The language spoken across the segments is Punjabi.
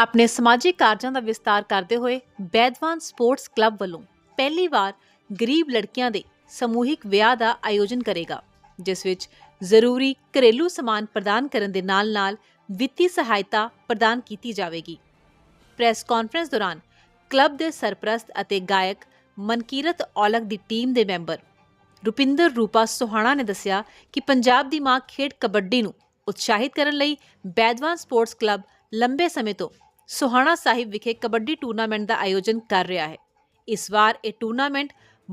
ਆਪਣੇ ਸਮਾਜਿਕ ਕਾਰਜਾਂ ਦਾ ਵਿਸਤਾਰ ਕਰਦੇ ਹੋਏ ਬੈਦਵਾਨ ਸਪੋਰਟਸ ਕਲੱਬ ਵੱਲੋਂ ਪਹਿਲੀ ਵਾਰ ਗਰੀਬ ਲੜਕੀਆਂ ਦੇ ਸਮੂਹਿਕ ਵਿਆਹ ਦਾ ਆਯੋਜਨ ਕਰੇਗਾ, ਜਿਸ ਵਿੱਚ ਜ਼ਰੂਰੀ ਘਰੇਲੂ ਸਮਾਨ ਪ੍ਰਦਾਨ ਕਰਨ ਦੇ ਨਾਲ-ਨਾਲ ਵਿੱਤੀ ਸਹਾਇਤਾ ਪ੍ਰਦਾਨ ਕੀਤੀ ਜਾਵੇਗੀ। ਪ੍ਰੈਸ ਕਾਨਫਰੰਸ ਦੌਰਾਨ ਕਲੱਬ ਦੇ ਸਰਪ੍ਰਸਤ ਅਤੇ ਗਾਇਕ ਮਨਕੀਰਤ ਔਲਖ ਦੀ ਟੀਮ ਦੇ ਮੈਂਬਰ ਰੁਪਿੰਦਰ ਰੂਪਾ ਸੋਹਾਣਾ ਨੇ ਦੱਸਿਆ ਕਿ ਪੰਜਾਬ ਦੀ ਮਾਂ ਖੇਡ ਕਬੱਡੀ ਨੂੰ ਉਤਸ਼ਾਹਿਤ ਕਰਨ ਲਈ ਬੈਦਵਾਨ ਸਪੋਰਟਸ ਕਲੱਬ ਲੰਬੇ ਸਮੇਂ ਤੋਂ ਸੋਹਾਣਾ ਸਾਹਿਬ ਵਿਖੇ ਕਬੱਡੀ ਟੂਰਨਾਮੈਂਟ ਦਾ ਆਯੋਜਨ ਕਰ ਰਿਹਾ ਹੈ। ਇਸ ਵਾਰ ਇਹ ਟੂਰਨਾਮੈਂਟ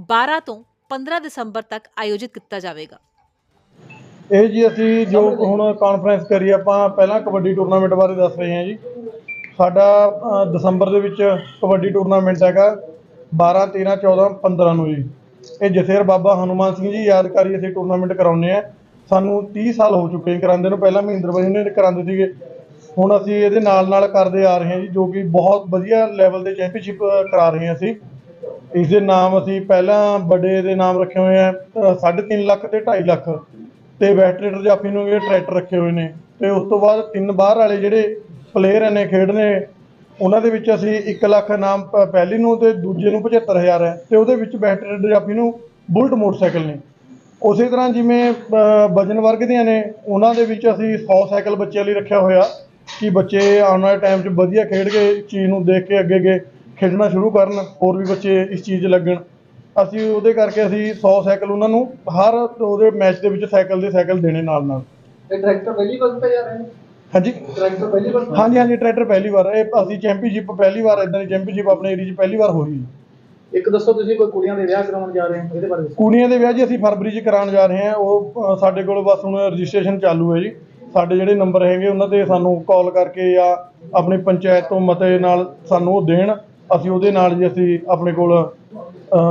12 ਤੋਂ 15 ਦਸੰਬਰ ਤੱਕ ਆਯੋਜਿਤ ਕੀਤਾ ਜਾਵੇਗਾ। ਇਹ ਜੀ ਅਸੀਂ ਜੋ ਹੁਣ ਕਾਨਫਰੰਸ ਕਰੀ, ਆਪਾਂ ਪਹਿਲਾਂ ਕਬੱਡੀ ਟੂਰਨਾਮੈਂਟ ਬਾਰੇ ਦੱਸ ਰਹੇ ਹਾਂ ਜੀ। ਸਾਡਾ ਦਸੰਬਰ ਦੇ ਵਿੱਚ ਕਬੱਡੀ ਟੂਰਨਾਮੈਂਟ ਹੈਗਾ 12 13 14 15 ਨੂੰ ਜੀ। ਇਹ ਜਥੇਰ ਬਾਬਾ ਹਨੂਮਾਨ ਸਿੰਘ ਜੀ ਯਾਦਕਾਰੀ ਅਸੀਂ ਟੂਰਨਾਮੈਂਟ ਕਰਾਉਂਦੇ ਆ ਸਾਨੂੰ 30 ਸਾਲ ਹੋ ਚੁੱਕੇ ਨੇ ਕਰਾਉਂਦੇ ਨੂੰ। ਪਹਿਲਾਂ ਮਹਿੰਦਰ ਬਾਈ ਨੇ ਕਰਾਉਂਦੇ ਸੀਗੇ। ਹੁਣ ਅਸੀਂ ਇਹਦੇ ਨਾਲ ਨਾਲ ਕਰਦੇ ਆ ਰਹੇ ਹਾਂ ਜੀ, ਜੋ ਕਿ ਬਹੁਤ ਵਧੀਆ ਲੈਵਲ ਦੇ ਚੈਂਪੀਅਨਸ਼ਿਪ ਕਰਾ ਰਹੇ ਹਾਂ ਅਸੀਂ। ਇਸ ਦੇ ਨਾਮ ਅਸੀਂ ਪਹਿਲਾਂ ਵੱਡੇ ਦੇ ਨਾਮ ਰੱਖੇ ਹੋਏ ਆ 3.5 ਲੱਖ ਤੇ 2.5 ਲੱਖ। ਤੇ ਵੈਟਰੇਟਰ ਜਾਫੀ ਨੂੰ ਇਹ ਟਰੈਕਟਰ ਰੱਖੇ ਹੋਏ ਨੇ। ਤੇ ਉਸ ਤੋਂ ਬਾਅਦ ਤਿੰਨ ਬਾਹਰ ਵਾਲੇ ਜਿਹੜੇ ਪਲੇਅਰ ਨੇ ਖੇਡਨੇ ਉਹਨਾਂ ਦੇ ਵਿੱਚ ਅਸੀਂ 1 ਲੱਖ ਨਾਮ ਪਹਿਲੀ ਨੂੰ ਤੇ ਦੂਜੇ ਨੂੰ 75000 ਹੈ। ਤੇ ਉਹਦੇ ਵਿੱਚ ਵੈਟਰੇਟਰ ਜਾਫੀ ਨੂੰ ਬੁਲਟ ਮੋਟਰਸਾਈਕਲ ਨੇ। ਉਸੇ ਤਰ੍ਹਾਂ ਜਿਵੇਂ ਵਜਨ ਵਰਗ ਦੀਆਂ ਨੇ, ਉਹਨਾਂ ਦੇ ਵਿੱਚ ਅਸੀਂ 100 ਸਾਈਕਲ ਬੱਚਿਆਂ ਲਈ ਰੱਖਿਆ ਹੋਇਆ। ਕਿ ਬੱਚੇ ਆਉਣ ਵਾਲੇ ਟਾਈਮ 'ਚ ਵਧੀਆ ਖੇਡ ਕੇ ਇਸ ਚੀਜ਼ ਨੂੰ ਦੇਖ ਕੇ ਅੱਗੇ ਅੱਗੇ ਖੇਡਣਾ ਸ਼ੁਰੂ ਕਰਨ ਹੋਰ ਵੀ ਬੱਚੇ ਇਸ ਚੀਜ਼ 'ਚ ਲੱਗਣ। ਅਸੀਂ ਉਹਦੇ ਕਰਕੇ ਅਸੀਂ 100 ਸਾਈਕਲ ਉਹਨਾਂ ਨੂੰ ਹਰ ਉਹਦੇ ਮੈਚ ਦੇ ਵਿੱਚ ਸਾਈਕਲ ਦੇ ਸਾਈਕਲ ਦੇਣੇ ਨਾਲ ਨਾਲ। ਇਹ ਟਰੈਕਟਰ ਪਹਿਲੀ ਵਾਰ ਤੇ ਜਾ ਰਹੇ ਨੇ? ਹਾਂਜੀ। ਟਰੈਕਟਰ ਪਹਿਲੀ ਵਾਰ ਹਾਂਜੀ ਹਾਂਜੀ ਟਰੈਕਟਰ ਪਹਿਲੀ ਵਾਰ। ਇਹ ਅਸੀਂ ਚੈਂਪੀਅਨਸ਼ਿਪ ਪਹਿਲੀ ਵਾਰ ਇਦਾਂ ਦੀ ਚੈਂਪੀਅਨਸ਼ਿਪ ਆਪਣੇ ਏਰੀਆ 'ਚ ਪਹਿਲੀ ਵਾਰ ਹੋਈ ਇੱਕ ਦੱਸੋ ਤੁਸੀਂ ਕੋਈ ਕੁੜੀਆਂ ਦੇ ਵਿਆਹ ਕਰਾਉਣ ਜਾ ਰਹੇ ਹੋ ਇਹਦੇ ਬਾਰੇ? ਕੁੜੀਆਂ ਦੇ ਵਿਆਹ ਜੀ ਅਸੀਂ ਫਰਵਰੀ 'ਚ ਕਰਾਉਣ ਜਾ ਰਹੇ ਹਾਂ। ਉਹ ਸਾਡੇ ਕੋਲ ਬਸ ਹੁਣ ਰਜਿਸਟ੍ਰੇਸ਼ਨ ਚਾਲੂ ਹੈ ਜੀ। ਸਾਡੇ ਜਿਹੜੇ ਨੰਬਰ ਹੈਗੇ ਉਹਨਾਂ ਤੇ ਸਾਨੂੰ ਕਾਲ ਕਰਕੇ ਜਾਂ ਆਪਣੀ ਪੰਚਾਇਤ ਤੋਂ ਮਤੇ ਨਾਲ ਸਾਨੂੰ ਉਹ ਦੇਣ। ਅਸੀਂ ਉਹਦੇ ਨਾਲ ਜੀ ਅਸੀਂ ਆਪਣੇ ਕੋਲ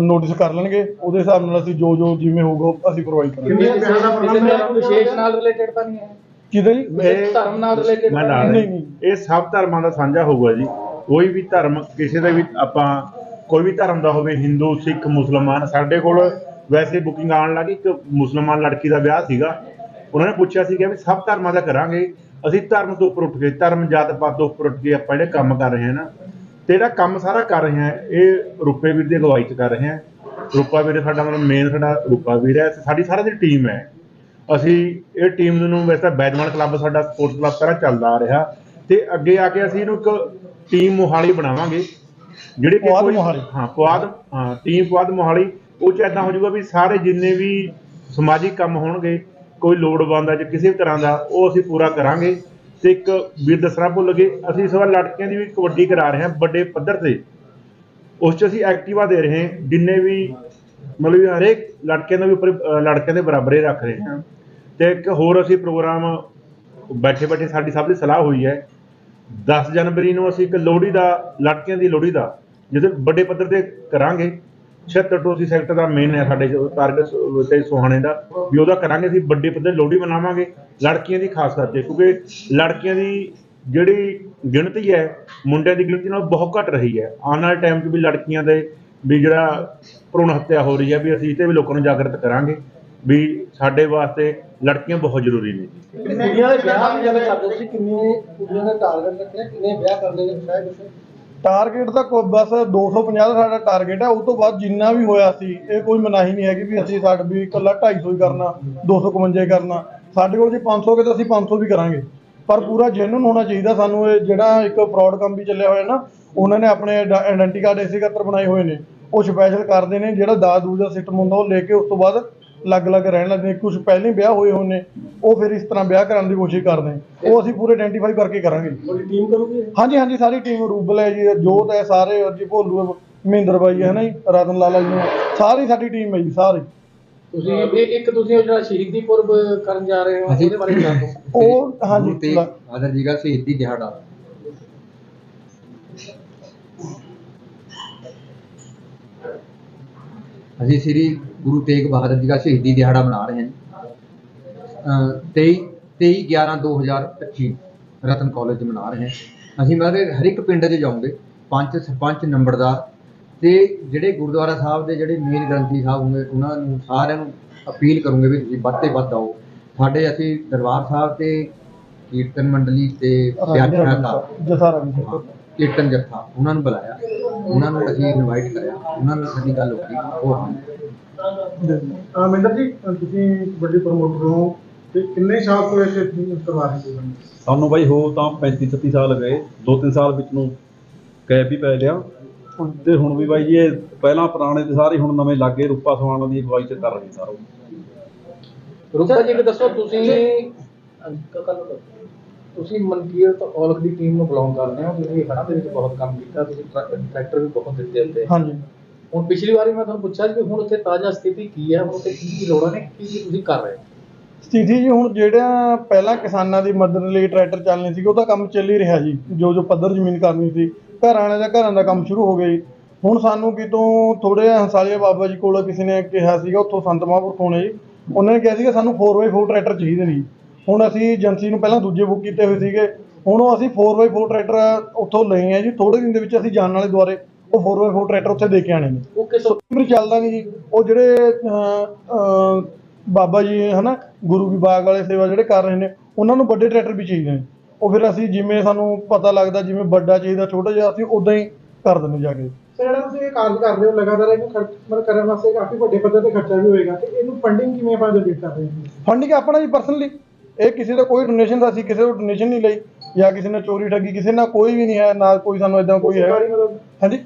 ਨੋਟਿਸ ਕਰ ਲੈਣਗੇ। ਉਹਦੇ ਹਿਸਾਬ ਨਾਲ ਅਸੀਂ ਜੋ ਜੋ ਜਿਵੇਂ ਹੋਊਗਾ ਅਸੀਂ ਪ੍ਰੋਵਾਈਡ ਕਰਾਂਗੇ। ਕਿੰਨੇ ਵਿਆਹ ਦਾ ਪ੍ਰੋਗਰਾਮ ਵਿਸ਼ੇਸ਼ ਨਾਲ ਰਿਲੇਟਡ ਤਾਂ ਨਹੀਂ ਹੈ? ਕਿਹਦੇ ਜੀ? ਕਿਸੇ ਧਰਮ ਨਾਲ ਰਿਲੇਟਡ ਨਹੀਂ, ਇਹ ਸਭ ਧਰਮਾਂ ਦਾ ਸਾਂਝਾ ਹੋਊਗਾ ਜੀ। ਕੋਈ ਵੀ ਧਰਮ ਕਿਸੇ ਦਾ ਵੀ ਆਪਾਂ ਕੋਈ ਵੀ ਧਰਮ ਦਾ ਹੋਵੇ ਹਿੰਦੂ ਸਿੱਖ ਮੁਸਲਮਾਨ ਸਾਡੇ ਕੋਲ ਵੈਸੇ ਬੁਕਿੰਗ ਆਉਣ ਲੱਗੀ ਇੱਕ ਮੁਸਲਮਾਨ ਲੜਕੀ ਦਾ ਵਿਆਹ ਸੀਗਾ। ਉਹਨਾਂ ਨੇ ਪੁੱਛਿਆ ਸੀ ਕਿ ਵੀ ਸਭ ਧਰਮਾਂ ਦਾ ਕਰਾਂਗੇ ਅਸੀਂ ਧਰਮ ਤੋਂ ਉੱਪਰ ਉੱਠ ਕੇ ਧਰਮ ਜਾਤ ਪਾਤ ਤੋਂ ਉੱਪਰ ਉੱਠ ਕੇ ਆਪਾਂ ਜਿਹੜੇ ਕੰਮ ਕਰ ਰਹੇ ਹਾਂ ਨਾ ਤੇ ਜਿਹੜਾ ਕੰਮ ਸਾਰਾ ਕਰ ਰਹੇ ਹਾਂ ਇਹ ਰੂਪੇ ਵੀਰ ਦੀ ਅਗਵਾਈ 'ਚ ਕਰ ਰਹੇ ਹਾਂ ਰੂਪਾ ਵੀਰ ਸਾਡਾ ਮਤਲਬ ਮੇਨ ਸਾਡਾ ਰੂਪਾ ਵੀਰ ਹੈ ਸਾਡੀ ਸਾਰਿਆਂ ਦੀ ਟੀਮ ਹੈ ਅਸੀਂ ਇਹ ਟੀਮ ਨੂੰ ਵੈਸੇ ਤਾਂ ਬੈਦਵਾਨ ਕਲੱਬ ਸਾਡਾ ਸਪੋਰਟਸ ਕਲੱਬ ਤਰ੍ਹਾਂ ਚੱਲਦਾ ਆ ਰਿਹਾ ਤੇ ਅੱਗੇ ਆ ਕੇ ਅਸੀਂ ਇਹਨੂੰ ਇੱਕ ਟੀਮ ਮੋਹਾਲੀ ਬਣਾਵਾਂਗੇ ਜਿਹੜੀ ਕਿ ਕੋਈ- ਮੋਹਾਲੀ। ਹਾਂ ਪੁਆਧ ਹਾਂ ਟੀਮ ਪੁਆਧ ਮੋਹਾਲੀ ਉਹ ਚ ਇਦਾਂ ਹੋ ਜਾਊਗਾ ਵੀ ਸਾਰੇ ਜਿੰਨੇ ਵੀ ਸਮਾਜਿਕ ਕੰਮ ਹੋਣਗੇ ਕੋਈ ਲੋੜਵੰਦ ਹੈ ਜਾਂ ਕਿਸੇ ਵੀ ਤਰ੍ਹਾਂ ਦਾ, ਉਹ ਅਸੀਂ ਪੂਰਾ ਕਰਾਂਗੇ। ਤੇ ਇੱਕ ਵੀਰ ਦੱਸਣਾ ਭੁੱਲ ਗਏ, ਅਸੀਂ ਇਸ ਵਾਰ ਲੜਕੀਆਂ ਦੀ ਵੀ ਕਬੱਡੀ ਕਰਾ ਰਹੇ ਹਾਂ, ਵੱਡੇ ਪੱਧਰ ਤੇ। ਉਸ 'ਚ ਅਸੀਂ ਐਕਟਿਵਾ ਦੇ ਰਹੇ ਹਾਂ, ਜਿੰਨੇ ਵੀ ਮਤਲਬ ਵੀ ਹਰੇਕ ਲੜਕਿਆਂ ਦਾ ਵੀ ਉੱਪਰ ਲੜਕਿਆਂ ਦੇ ਬਰਾਬਰ ਹੀ ਰੱਖ ਰਹੇ ਹਾਂ। ਤੇ ਇੱਕ ਹੋਰ ਅਸੀਂ ਪ੍ਰੋਗਰਾਮ ਬੈਠੇ ਬੈਠੇ ਸਾਡੀ ਸਭ ਦੀ ਸਲਾਹ ਹੋਈ ਹੈ। 10 ਜਨਵਰੀ ਨੂੰ ਅਸੀਂ ਇੱਕ ਲੋਹੜੀ ਦਾ ਲੜਕਿਆਂ ਦੀ ਲੋਹੜੀ ਦਾ, ਜਿਹਦੇ ਵੱਡੇ ਪੱਧਰ ਤੇ ਕਰਾਂਗੇ। 76 ਸੈਕਟਰ ਦਾ ਮੇਨ ਹੈ ਸਾਡੇ ਟਾਰਗੇਟ ਤੇ ਸੁਹਾਣੇ ਦਾ, ਵੀ ਉਹਦਾ ਕਰਾਂਗੇ ਅਸੀਂ ਵੱਡੇ ਪੱਧਰ ਲੋਹੜੀ ਮਨਾਵਾਂਗੇ, ਲੜਕੀਆਂ ਦੀ ਖਾਸ ਕਰਕੇ, ਕਿਉਂਕਿ ਲੜਕੀਆਂ ਦੀ ਜਿਹੜੀ ਗਿਣਤੀ ਹੈ, ਮੁੰਡਿਆਂ ਦੀ ਗਿਣਤੀ ਨਾਲ ਬਹੁਤ ਘਟ ਰਹੀ ਹੈ। ਆਉਣ ਵਾਲੇ ਟਾਈਮ 'ਚ ਵੀ ਲੜਕੀਆਂ ਦੇ ਵੀ ਜਿਹੜਾ ਭਰੂਣ ਹੱਤਿਆ ਹੋ ਰਹੀ ਹੈ, ਵੀ ਅਸੀਂ ਤੇ ਵੀ ਲੋਕਾਂ ਨੂੰ ਜਾਗਰਤ ਕਰਾਂਗੇ, ਵੀ ਸਾਡੇ ਵਾਸਤੇ ਲੜਕੀਆਂ ਬਹੁਤ ਜ਼ਰੂਰੀ ਨੇ। ਕੁੜੀਆਂ ਦੇ ਵਿਆਹ ਦੀ ਗੱਲ ਕਰਦੇ ਤੁਸੀਂ ਕਿੰਨੇ ਕੁੜੀਆਂ ਦਾ ਟਾਰਗੇਟ ਰੱਖਿਆ ਕਿੰਨੇ ਵਿਆਹ ਕਰਨੇ ਨੇ? ਸ਼ਾਇਦ ਟਾਰਗੇਟ ਤਾਂ ਕੋਈ ਬਸ 250 ਦਾ ਸਾਡਾ ਟਾਰਗੇਟ ਹੈ ਉਸ ਤੋਂ ਬਾਅਦ ਜਿੰਨਾ ਵੀ ਹੋਇਆ ਸੀ, ਇਹ ਕੋਈ ਮਨਾਹੀ ਨਹੀਂ ਹੈਗੀ ਵੀ ਅਸੀਂ ਸਾਡਾ ਵੀ ਇਕੱਲਾ 250 ਹੀ ਕਰਨਾ 251 ਹੀ ਕਰਨਾ। ਸਾਡੇ ਕੋਲ ਜੇ 500 ਹੋਵੇ ਤਾਂ ਅਸੀਂ 500 ਵੀ ਕਰਾਂਗੇ। ਪਰ ਪੂਰਾ ਜੈਨੂਨ ਹੋਣਾ ਚਾਹੀਦਾ ਸਾਨੂੰ ਇਹ ਜਿਹੜਾ ਇੱਕ ਫਰਾਡ ਕੰਮ ਵੀ ਚੱਲਿਆ ਹੋਇਆ ਨਾ, ਉਹਨਾਂ ਨੇ ਆਪਣੇ ਆਇਡੈਂਟੀ ਕਾਰਡ ਇਸੇ ਖਾਤਰ ਬਣਾਏ ਹੋਏ ਨੇ। ਉਹ ਸਪੈਸ਼ਲ ਕਰਦੇ ਨੇ, ਜਿਹੜਾ ਦਾਜ ਦੂਜ ਦਾ ਸਿਸਟਮ ਹੁੰਦਾ ਉਹ ਲੈ ਕੇ ਉਸ ਤੋਂ ਬਾਅਦ ਅਲੱਗ-ਅਲੱਗ ਰਹਿਣ ਲੱਗਦੇ ਨੇ ਕੁਝ ਪਹਿਲਾਂ ਵਿਆਹ ਹੋਏ ਹੋਏ ਨੇ ਉਹ ਫਿਰ ਇਸ ਤਰ੍ਹਾਂ ਵਿਆਹ ਕਰਨ ਦੀ ਕੋਸ਼ਿਸ਼ ਕਰਦੇ ਨੇ। ਉਹ ਅਸੀਂ ਪੂਰੇ ਆਇਡੈਂਟੀਫਾਈ ਕਰਕੇ ਕਰਾਂਗੇ। ਤੁਹਾਡੀ ਟੀਮ ਕਰੂਗੀ ਹਾਂਜੀ ਹਾਂਜੀ ਸਾਰੀ ਟੀਮ ਰੂਬਲ ਹੈ ਜੀ ਜੋਤ ਹੈ ਸਾਰੇ ਜੀ ਭੋਲੂ ਹੈ, ਮਹਿੰਦਰ ਬਾਈ ਹੈ ਨਾ ਜੀ ਰਤਨ ਲਾਲਾ ਜੀ ਸਾਰੀ ਸਾਡੀ ਟੀਮ ਹੈ ਜੀ ਸਾਰੀ। ਤੁਸੀਂ ਇਹ ਇੱਕ ਤੁਸੀਂ ਉਹ ਜਿਹੜਾ ਸ਼ਹੀਦੀ ਪੁਰਬ ਕਰਨ ਜਾ ਰਹੇ ਹੋ ਉਹਦੇ ਬਾਰੇ ਦੱਸ। ਉਹ ਹਾਂਜੀ ਬਹਾਦਰ ਜੀ ਦਾ ਸ਼ਹੀਦੀ ਦਿਹਾੜਾ। ਅਸੀਂ ਸ੍ਰੀ ਗੁਰੂ ਤੇਗ ਬਹਾਦਰ ਜੀ ਦਾ ਸ਼ਹੀਦੀ ਦਿਹਾੜਾ ਮਨਾ ਰਹੇ ਹਾਂ ਅਹ 23 23 11 2025 ਰਤਨ ਕਾਲਜ ਮਨਾ ਰਹੇ ਹਾਂ ਅਸੀਂ ਮਤਲਬ ਹਰ ਇੱਕ ਪਿੰਡ 'ਚ ਜਾਵਾਂਗੇ ਪੰਚ ਸਰਪੰਚ ਨੰਬਰਦਾਰ ਤੇ ਜਿਹੜੇ ਗੁਰਦੁਆਰਾ ਸਾਹਿਬ ਦੇ ਜਿਹੜੇ ਮੇਨ ਗ੍ਰੰਥੀ ਸਾਹਿਬ ਹੋਣਗੇ ਉਹਨਾਂ ਨੂੰ ਸਾਰਿਆਂ ਨੂੰ ਅਪੀਲ ਕਰੂੰਗੇ ਵੀ ਤੁਸੀਂ ਵੱਧ ਤੇ ਵੱਧ ਆਓ। ਸਾਡੇ ਅਸੀਂ ਦਰਬਾਰ ਸਾਹਿਬ ਤੇ ਕੀਰਤਨ ਮੰਡਲੀ ਤੇ ਸਿਆਠਾ ਦਾ ਜਥਾ ਕੀਰਤਨ ਜੱਥਾ ਉਹਨਾਂ ਨੂੰ ਬੁਲਾਇਆ ਉਹਨਾਂ ਨੂੰ ਅਸੀਂ ਇਨਵਾਈਟ ਕਰਿਆ ਉਹਨਾਂ ਨਾਲ ਸਾਡੀ ਗੱਲ ਹੋ ਗਈ ਉਹ ਹਾਂ ਅਮਿੰਦਰ ਜੀ ਤੁਸੀਂ ਵੱਡੇ ਪ੍ਰਮੋਟਰ ਹੋ ਤੇ ਕਿੰਨੇ ਸਾਲ ਤੋਂ ਇੱਥੇ ਕਰਵਾ ਰਹੇ ਹੋ? ਸਾਨੂੰ ਬਾਈ ਹੋ ਤਾਂ 35 36 ਸਾਲ ਗਏ ਦੋ ਤਿੰਨ ਸਾਲ ਵਿੱਚ ਨੂੰ ਕੈਪ ਹੀ ਪੈ ਲਿਆ ਤੇ ਹੁਣ ਵੀ ਬਾਈ ਜੀ ਇਹ ਪਹਿਲਾਂ ਪੁਰਾਣੇ ਤੇ ਸਾਰੇ ਹੁਣ ਨਵੇਂ ਲੱਗੇ ਰੂਪਾ ਸਵਾਣਾ ਦੀ ਅਗਵਾਈ ਚ ਕਰ ਰਹੇ ਸਾਰਾ। ਰੂਪਾ ਜੀ ਵੀ ਦੱਸੋ ਤੁਸੀਂ ਤੁਸੀਂ ਮਨਕੀਰਤ ਔਲਖ ਦੀ ਟੀਮ ਨੂੰ ਬਿਲੋਂਗ ਕਰਦੇ ਹੋ ਤੁਸੀਂ ਹਨਾ ਦੇ ਵਿੱਚ ਬਹੁਤ ਕੰਮ ਕੀਤਾ ਤੁਸੀਂ ਟਰੈਕਟਰ ਵੀ ਬਹੁਤ ਦਿੱਤੇ ਉੱਤੇ। ਹਾਂਜੀ। ਹੁਣ ਪਿਛਲੀ ਵਾਰੀ ਮੈਂ ਤੁਹਾਨੂੰ ਪੁੱਛਿਆ ਸੀ ਹੁਣ ਉੱਥੇ ਤਾਜ਼ਾ ਸਥਿਤੀ ਕੀ ਹੈ ਹੁਣ ਉੱਥੇ ਕੀ ਕੀ ਲੋੜਾਂ ਨੇ ਕੀ ਕੀ ਤੁਸੀਂ ਕਰ ਰਹੇ ਸਥਿਤੀ ਜੀ ਹੁਣ ਜਿਹੜਾ ਪਹਿਲਾਂ ਕਿਸਾਨਾਂ ਦੀ ਮਦਦ ਲਈ ਟਰੈਕਟਰ ਚੱਲਣੇ ਸੀ ਉਹਦਾ ਕੰਮ ਚੱਲ ਹੀ ਰਿਹਾ ਜੀ। ਜੋ ਜੋ ਪੱਧਰ ਜ਼ਮੀਨ ਕਰਨੀ ਸੀ ਘਰਾਂ ਵਾਲਿਆਂ ਦਾ ਘਰਾਂ ਦਾ ਕੰਮ ਸ਼ੁਰੂ ਹੋ ਗਿਆ ਜੀ। ਹੁਣ ਸਾਨੂੰ ਕਿਤੋਂ ਥੋੜੇ ਹੰਸਾਲੀਆ ਬਾਬਾ ਜੀ ਕੋਲ ਕਿਸੇ ਨੇ ਕਿਹਾ ਸੀਗਾ ਉੱਥੋਂ ਸੰਤ ਮਹਾਂਪੁਰ ਨੇ ਜੀ। ਉਹਨਾਂ ਨੇ ਕਿਹਾ ਸੀਗਾ ਸਾਨੂੰ 4x4 ਟਰੈਕਟਰ ਚਾਹੀਦੇ ਨੇ ਜੀ। ਹੁਣ ਅਸੀਂ ਏਜੰਸੀ ਨੂੰ ਪਹਿਲਾਂ ਦੂਜੇ ਬੁੱਕ ਕੀਤੇ ਹੋਏ ਸੀਗੇ। ਹੁਣ ਉਹ ਅਸੀਂ 4x4 ਟਰੈਕਟਰ ਉੱਥੋਂ ਲਏ ਆ ਜੀ। ਥੋੜੇ ਦਿਨ ਦੇ ਵਿੱਚ ਅਸੀਂ ਜਾਣ ਵਾਲੇ ਦੁਆਰੇ ਉਹ 4x4 ਟਰੈਕਟਰ ਉੱਥੇ ਦੇ ਕੇ ਆਣੇ ਨੇ। ਉਹ ਕਿਸ ਫਿਰ ਚੱਲਦਾ ਨਹੀਂ ਜੀ। ਉਹ ਜਿਹੜੇ ਬਾਬਾ ਜੀ ਹਨਾ ਗੁਰੂ ਵਿਭਾਗ ਵਾਲੇ ਸੇਵਾ ਜਿਹੜੇ ਕਰ ਰਹੇ ਨੇ ਉਹਨਾਂ ਨੂੰ ਵੱਡੇ ਟਰੈਕਟਰ ਵੀ ਚਾਹੀਦੇ ਨੇ। ਉਹ ਫਿਰ ਅਸੀਂ ਜਿਵੇਂ ਸਾਨੂੰ ਪਤਾ ਲੱਗਦਾ ਜਿਵੇਂ ਵੱਡਾ ਚਾਹੀਦਾ ਛੋਟਾ ਜਿਹਾ ਅਸੀਂ ਉਦਾਂ ਹੀ ਕਰ ਦਿੰਦੇ ਜਾ ਕੇ। ਸਰ ਜਿਹੜਾ ਤੁਸੀਂ ਇਹ ਕਾਰਜ ਕਰ ਰਹੇ ਹੋ ਲਗਾਤਾਰ ਇਹਨੂੰ ਖਰਚ ਮਤਲਬ ਕਰਨ ਵਾਸਤੇ ਕਾਫੀ ਵੱਡੇ ਪੱਧਰ ਤੇ ਖਰਚਾ ਵੀ ਹੋਏਗਾ। ਤੇ ਇਹਨੂੰ ਫੰਡਿੰਗ ਕਿਵੇਂ ਆਪਾਂ ਜਨਰੇਟ ਕਰ ਰਹੇ ਹਾਂ? ਫੰਡਿੰਗ ਆਪਣਾ ਜੀ ਪਰਸਨਲੀ ਇਹ ਕਿਸੇ ਦਾ ਕੋਈ ਡੋਨੇਸ਼ਨ ਦਾ ਅਸੀਂ ਕਿਸੇ ਤੋਂ ਡੋਨੇਸ਼ਨ ਨਹੀਂ ਲਈ ਜਾਂ ਕਿਸੇ ਨੇ ਚੋਰੀ ਠੱਗੀ ਕਿਸੇ ਨਾਲ ਕੋਈ ਵੀ ਨਹੀਂ ਹੈ ਨਾ ਕੋਈ ਸਾਨੂੰ ਇਦਾਂ ਕੋਈ ਹੈ। ਸਰਕਾਰੀ ਮਦਦ? ਹਾਂਜੀ?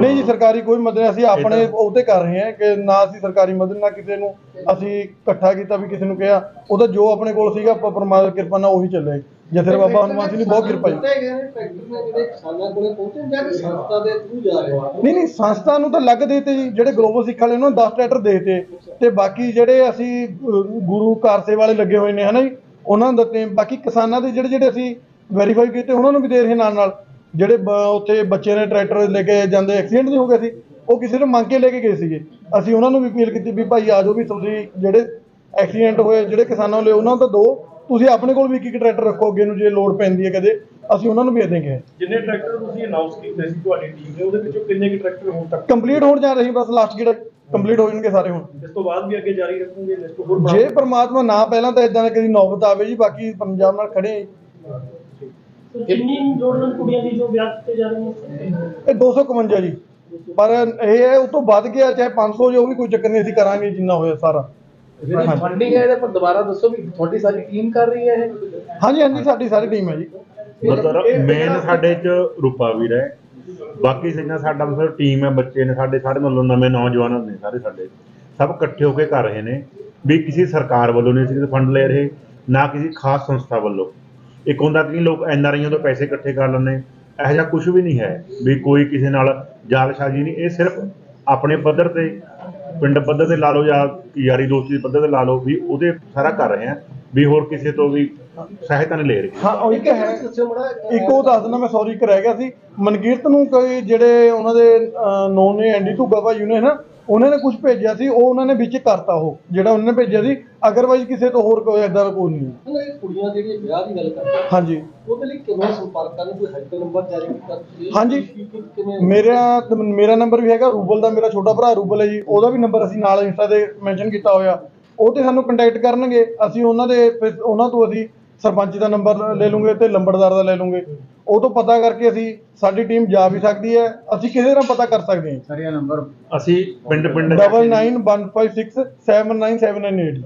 ਨਹੀਂ ਜੀ ਸਰਕਾਰੀ ਕੋਈ ਮਦਦ ਨਹੀਂ, ਅਸੀਂ ਆਪਣੇ ਉਹ ਤੇ ਕਰ ਰਹੇ ਹਾਂ ਕਿ ਨਾ ਅਸੀਂ ਸਰਕਾਰੀ ਮਦਦ ਨਾ ਕਿਸੇ ਨੂੰ ਅਸੀਂ ਇਕੱਠਾ ਕੀਤਾ ਵੀ ਕਿਸੇ ਨੂੰ ਕਿਹਾ। ਉਹਦਾ ਜੋ ਆਪਣੇ ਕੋਲ ਸੀਗਾ ਪਰਮਾਤਮਾ ਦੀ ਕਿਰਪਾ ਨਾਲ ਉਹੀ ਚੱਲੇ ਜਥੇ ਬਾਬਾ ਹਨੂਮਾਨ ਸਿੰਘ ਦੀ ਬਹੁਤ ਕਿਰਪਾ ਜੀ। ਜਾਂ ਜਾ ਹੋ? ਨਹੀਂ ਨਹੀਂ ਸੰਸਥਾ ਨੂੰ ਤਾਂ ਲੱਗ ਦੇਤੇ ਜੀ। ਜਿਹੜੇ ਗਲੋਬਲ ਸਿੱਖ ਵਾਲੇ ਉਹਨਾਂ ਨੂੰ 10 ਟਰੈਕਟਰ ਦੇਤੇ। ਤੇ ਬਾਕੀ ਜਿਹੜੇ ਅਸੀਂ ਗੁਰੂ ਕਾਰਸੇ ਵਾਲੇ ਲੱਗੇ ਹੋਏ ਨੇ ਹਨਾ ਜੀ? ਉਹਨਾਂ ਨੂੰ ਦਿੱਤੇ ਬਾਕੀ ਕਿਸਾਨਾਂ ਦੇ ਜਿਹੜੇ ਜਿਹੜੇ ਅਸੀਂ ਵੈਰੀਫਾਈ ਕੀਤੇ ਉਹਨਾਂ ਨੂੰ ਵੀ ਦੇ ਰਹੇ ਨਾਲ ਨਾਲ। ਜਿਹੜੇ ਉੱਥੇ ਬੱਚੇ ਨੇ ਟਰੈਕਟਰ ਲੈ ਕੇ ਜਾਂਦੇ ਐਕਸੀਡੈਂਟ ਨਹੀਂ ਹੋ ਗਏ ਸੀ ਉਹ ਕਿਸੇ ਨੂੰ ਮੰਗ ਕੇ ਲੈ ਕੇ ਗਏ ਸੀਗੇ। ਅਸੀਂ ਉਹਨਾਂ ਨੂੰ ਵੀ ਅਪੀਲ ਕੀਤੀ ਵੀ ਭਾਈ ਆ ਜਾਓ ਵੀ ਤੁਸੀਂ ਜਿਹੜੇ ਐਕਸੀਡੈਂਟ ਹੋਏ ਜਿਹੜੇ ਕਿਸਾਨਾਂ ਲਏ ਉਹਨਾਂ ਨੂੰ ਤਾਂ ਦੋ ਤੁਸੀਂ ਆਪਣੇ ਕੋਲ ਵੀ ਇੱਕ ਇੱਕ ਟਰੈਕਟਰ ਰੱਖੋ ਅੱਗੇ ਨੂੰ ਜੇ ਲੋਡ ਪੈਂਦੀ ਹੈ ਕਦੇ ਅਸੀਂ ਉਹਨਾਂ ਨੂੰ ਵੀ ਦੇਂਗੇ ਜਿੰਨੇ ਟਰੈਕਟਰ ਤੁਸੀਂ ਅਨਾਉਂਸ ਕੀਤੇ ਸੀ ਤੁਹਾਡੀ ਟੀਮ ਨੇ ਉਹਦੇ ਵਿੱਚੋਂ ਕਿੰਨੇ ਕੁ ਟਰੈਕਟਰ ਹੁਣ ਤੱਕ ਕੰਪਲੀਟ ਹੋਣ ਜਾ ਰਹੀ ਬਸ ਲਾਸਟ ਜਿਹੜਾ ਕੰਪਲੀਟ ਹੋ ਜਾਣਗੇ ਸਾਰੇ ਹੁਣ। ਇਸ ਤੋਂ ਬਾਅਦ ਵੀ ਅੱਗੇ ਜਾਰੀ ਰੱਖੋਗੇ ਲਿਸਟ ਹੋਰ ਜੇ ਪ੍ਰਮਾਤਮਾ ਨਾ ਪਹਿਲਾਂ ਤਾਂ ਇਦਾਂ ਦਾ ਕਦੀ ਨੌਬਤ ਆਵੇ ਜੀ ਬਾਕੀ ਪੰਜਾਬ ਨਾਲ ਖੜੇ। ਕਿੰਨੀ ਜੋੜਨ ਕੁੜੀਆਂ ਦੀ ਜੋ ਵਿਆਹ ਕੀਤੇ ਜਾ ਰਹੇ ਨੇ ਇਹ 251 ਜੀ। ਪਰ ਇਹ ਹੈ ਉਹ ਤੋਂ ਵੱਧ ਗਿਆ ਚਾਹੇ 500 ਜੋ ਵੀ ਕੋਈ ਚੱਕਰ ਨਹੀਂ ਅਸੀਂ ਕਰਾਂਗੇ ਜਿੰਨਾ ਹੋਇਆ ਸਾਰਾ। ਜਿਹੜੀ ਫੰਡਿੰਗ ਹੈ ਇਹਦੇ ਪਰ ਦੁਬਾਰਾ ਦੱਸੋ ਵੀ ਤੁਹਾਡੀ ਸਾਰੀ ਟੀਮ ਕਰ ਰਹੀ ਹੈ ਇਹ? ਹਾਂਜੀ ਹਾਂਜੀ ਸਾਡੀ ਸਾਰੀ ਟੀਮ ਹੈ ਜੀ। ਮਤਲਬ ਮੇਨ ਸਾਡੇ ਚ ਰੂਪਾ ਵੀਰ ਹੈ। ਬਾਕੀ ਜਿੰਨਾ ਸਾਡਾ ਮਤਲਬ ਟੀਮ ਹੈ, ਬੱਚੇ ਨੇ ਸਾਡੇ, ਸਾਰੇ ਮਤਲਬ ਨਵੇਂ ਨੌਜਵਾਨ ਨੇ ਸਾਰੇ ਸਾਡੇ। ਸਭ ਇਕੱਠੇ ਹੋ ਕੇ ਕਰ ਰਹੇ ਨੇ। ਵੀ ਕਿਸੇ ਸਰਕਾਰ ਵੱਲੋਂ ਨਹੀਂ, ਕਿਸੇ ਫੰਡ ਲੈ ਰਹੇ, ਨਾ ਕਿਸੇ ਖਾਸ ਸੰਸਥਾ ਵੱਲੋਂ। ਇੱਕ ਹੁੰਦਾ ਕਿ ਲੋਕ ਐਨ ਆਰ ਐਨਆਰਆਈਆਂ ਤੋਂ ਪੈਸੇ ਇਕੱਠੇ ਕਰ ਲੈਂਦੇ ਇਹੋ ਜਿਹਾ ਕੁਝ ਵੀ ਨਹੀਂ ਹੈ ਵੀ ਕੋਈ ਕਿਸੇ ਨਾਲ ਜਾਲਸਾਜ਼ੀ ਨਹੀਂ। ਇਹ ਸਿਰਫ ਆਪਣੇ ਪੱਧਰ ਤੇ, ਪਿੰਡ ਪੱਧਰ ਤੇ ਲਾ ਲਓ ਜਾਂ ਯਾਰੀ ਦੋਸਤੀ ਦੇ ਪੱਧਰ ਤੇ ਲਾ ਲਓ ਵੀ ਉਹਦੇ ਸਾਰਾ ਕਰ ਰਹੇ ਆ। ਵੀ ਹੋਰ ਕਿਸੇ ਤੋਂ ਵੀ ਸਹਾਇਤਾ ਨਹੀਂ ਲੈ ਰਹੇ। ਹਾਂ ਉਹ ਇੱਕ ਹੈ ਇੱਕ ਉਹ ਦੱਸ ਦਿੰਦਾ ਮੈਂ ਸੌਰੀ ਇੱਕ ਰਹਿ ਗਿਆ ਸੀ। ਮਨਕੀਰਤ ਨੂੰ ਕੋਈ ਜਿਹੜੇ ਉਹਨਾਂ ਦੇ ਨੋਨ ਨੇ ਐਂਡੀ ਧੁੱਗਾ ਭਾਈ ਨੇ ਨਾ ਉਹਨਾਂ ਨੇ ਕੁਝ ਭੇਜਿਆ ਸੀ ਉਹ ਉਹਨਾਂ ਨੇ ਵਿੱਚ ਕਰਤਾ ਉਹ ਜਿਹੜਾ ਉਹਨਾਂ ਨੇ ਭੇਜਿਆ ਸੀ। ਅਗਰਵਾਈਜ਼ ਕਿਸੇ ਤੋਂ ਹੋਰ ਕੋਈ ਏਦਾਂ ਦਾ ਕੋਈ ਨਹੀਂ ਹੈ। ਕੁੜੀਆਂ ਜਿਹੜੀਆਂ ਵਿਆਹ ਦੀ ਗੱਲ ਕਰਦੇ ਹਾਂਜੀ। ਉਹਦੇ ਲਈ ਕਿਵੇਂ ਸੰਪਰਕ ਕਰਨ ਕੋਈ ਹੈਲਪ ਨੰਬਰ ਜਾਰੀ ਕੀਤਾ ਤੁਸੀਂ? ਹਾਂਜੀ। ਮੇਰਾ ਮੇਰਾ ਨੰਬਰ ਵੀ ਹੈਗਾ ਰੂਬਲ ਦਾ ਮੇਰਾ ਛੋਟਾ ਭਰਾ ਰੂਬਲ ਹੈ ਜੀ ਉਹਦਾ ਵੀ ਨੰਬਰ ਅਸੀਂ ਨਾਲ ਇੰਸਟਾ ਤੇ ਮੈਂਸ਼ਨ ਕੀਤਾ ਹੋਇਆ। ਉਹ ਤੇ ਸਾਨੂੰ ਕੰਟੈਕਟ ਕਰਨਗੇ ਅਸੀਂ ਉਹਨਾਂ ਦੇ ਫਿਰ ਉਹਨਾਂ ਤੋਂ ਅਸੀਂ ਸਰਪੰਚ ਦਾ ਨੰਬਰ ਲੈ ਲੂਗੇ ਤੇ ਲੰਬੜਦਾਰ ਦਾ ਲੈ ਲੂਗੇ। ਉਹ ਤੋਂ ਪਤਾ ਕਰਕੇ ਅਸੀਂ ਸਾਡੀ ਟੀਮ ਜਾ ਵੀ ਸਕਦੀ ਹੈ ਅਸੀਂ ਕਿਸੇ ਤਰ੍ਹਾਂ ਪਤਾ ਕਰ ਸਕਦੇ ਹਾਂ। ਸਾਰਿਆ ਨੰਬਰ ਅਸੀਂ ਪਿੰਡ ਪਿੰਡ ਜਾ ਕੇ double nine one five six seven nine seven nine eight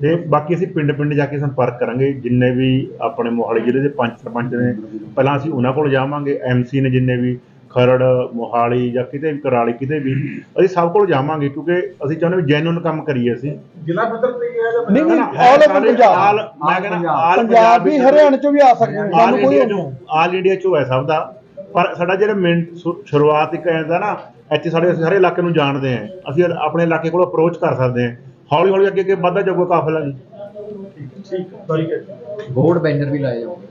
ਤੇ ਬਾਕੀ ਅਸੀਂ ਪਿੰਡ ਪਿੰਡ ਜਾ ਕੇ ਸੰਪਰਕ ਕਰਾਂਗੇ ਜਿੰਨੇ ਵੀ ਆਪਣੇ ਮੋਹਾਲੀ ਜ਼ਿਲ੍ਹੇ ਦੇ ਪੰਚ ਸਰਪੰਚ ਨੇ। ਪਹਿਲਾਂ ਅਸੀਂ ਉਹਨਾਂ ਕੋਲ ਜਾਵਾਂਗੇ ਐਮਸੀ ਨੇ ਜਿੰਨੇ ਵੀ ਖਰੜ ਮੋਹਾਲੀ ਜਾਂ ਕਿਤੇ ਵੀ ਕਰਾਲੀ ਕਿਤੇ ਵੀ ਅਸੀਂ ਸਭ ਕੋਲ ਜਾਵਾਂਗੇ ਕਿਉਂਕਿ ਅਸੀਂ ਚਾਹੁੰਦੇ ਵੀ ਜੈਨੂਨ ਕੰਮ ਕਰੀਏ ਅਸੀਂ। ਜ਼ਿਲ੍ਹਾ ਪੱਧਰ ਤੇ ਗਿਆ ਜਾਂ ਨਹੀਂ ਨਹੀਂ ਹੈ ਆਲ ਓਵਰ ਪੰਜਾਬ। ਮੈਂ ਕਹਿੰਦਾ ਆਲ ਪੰਜਾਬ ਵੀ ਹਰਿਆਣਾ ਚੋਂ ਵੀ ਆ ਸਕਦੇ ਨੇ ਸਾਨੂੰ ਕੋਈ ਆਲ ਇੰਡੀਆ ਚੋਂ ਹੈ ਸਭ ਦਾ। ਪਰ ਸਾਡਾ ਜਿਹੜਾ ਮੇਨ ਸ਼ੁਰੂਆਤ ਇੱਕ ਐਂਦਾ ਨਾ ਇੱਥੇ ਸਾਡੇ ਸਾਰੇ ਇਲਾਕੇ ਨੂੰ ਜਾਣਦੇ ਆ ਅਸੀਂ ਆਪਣੇ ਇਲਾਕੇ ਕੋਲ ਅਪਰੋਚ ਕਰ ਸਕਦੇ ਆ ਹੌਲੀ ਹੌਲੀ ਅੱਗੇ ਅੱਗੇ ਵੱਧਦਾ ਜਾਊਗਾ ਕਾਫਲਾ ਜੀ। ਠੀਕ ਠੀਕ ਹੈ ਬੋਰਡ ਬੈਨਰ ਵੀ ਲਾਏ ਜਾਓਗੇ